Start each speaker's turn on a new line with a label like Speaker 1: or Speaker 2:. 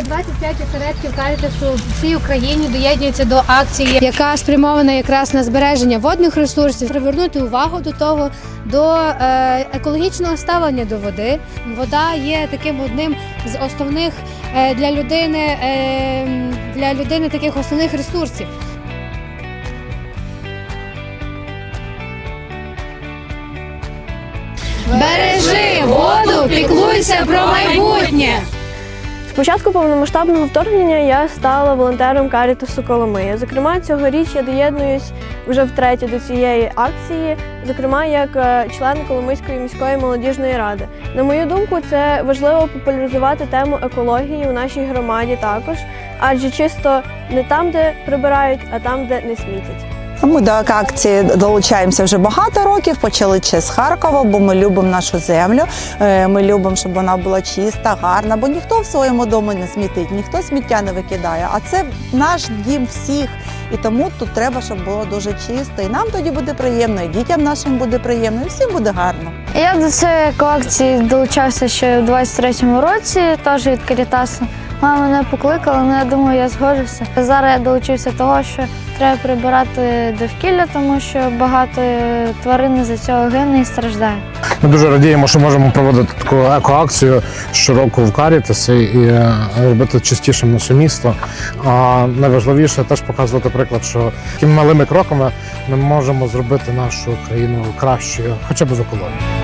Speaker 1: Всього 25 осередків Карітасу в всій Україні доєднуються до акції, яка спрямована якраз на збереження водних ресурсів, привернути увагу до того, до е, екологічного ставлення до води. Вода є таким одним з основних е, для людини е, для людини таких основних ресурсів. Бережи воду, піклуйся про майбутнє.
Speaker 2: Початку повномасштабного вторгнення я стала волонтером Карітасу Коломия. Зокрема, цьогоріч я доєднуюсь вже втретє до цієї акції, зокрема як е, член Коломийської міської молодіжної ради. На мою думку, це важливо популяризувати тему екології у нашій громаді також, адже чисто не там, де прибирають, а там, де не смітять.
Speaker 3: Ми до акції долучаємося вже багато років. Почали ще з Харкова, бо ми любимо нашу землю. Е, Ми любимо, щоб вона була чиста, гарна. Бо ніхто в своєму домі не смітить, ніхто сміття не викидає. А це наш дім всіх. І тому тут треба, щоб було дуже чисто. І нам тоді буде приємно, і дітям нашим буде приємно, і всім буде гарно.
Speaker 4: Я до цієї колекції долучався ще у 23-му році, теж від Карітасу. Мама мене покликала, але я думаю, я згоджуся. Зараз я долучився того, що треба прибирати довкілля, тому що багато тварин за цього гине і страждає.
Speaker 5: Ми дуже радіємо, що можемо проводити таку екоакцію щороку в Карітасі і е, робити чистішим наше місто. А найважливіше теж показувати приклад, що такими малими кроками ми можемо зробити нашу країну кращою, хоча б в екології.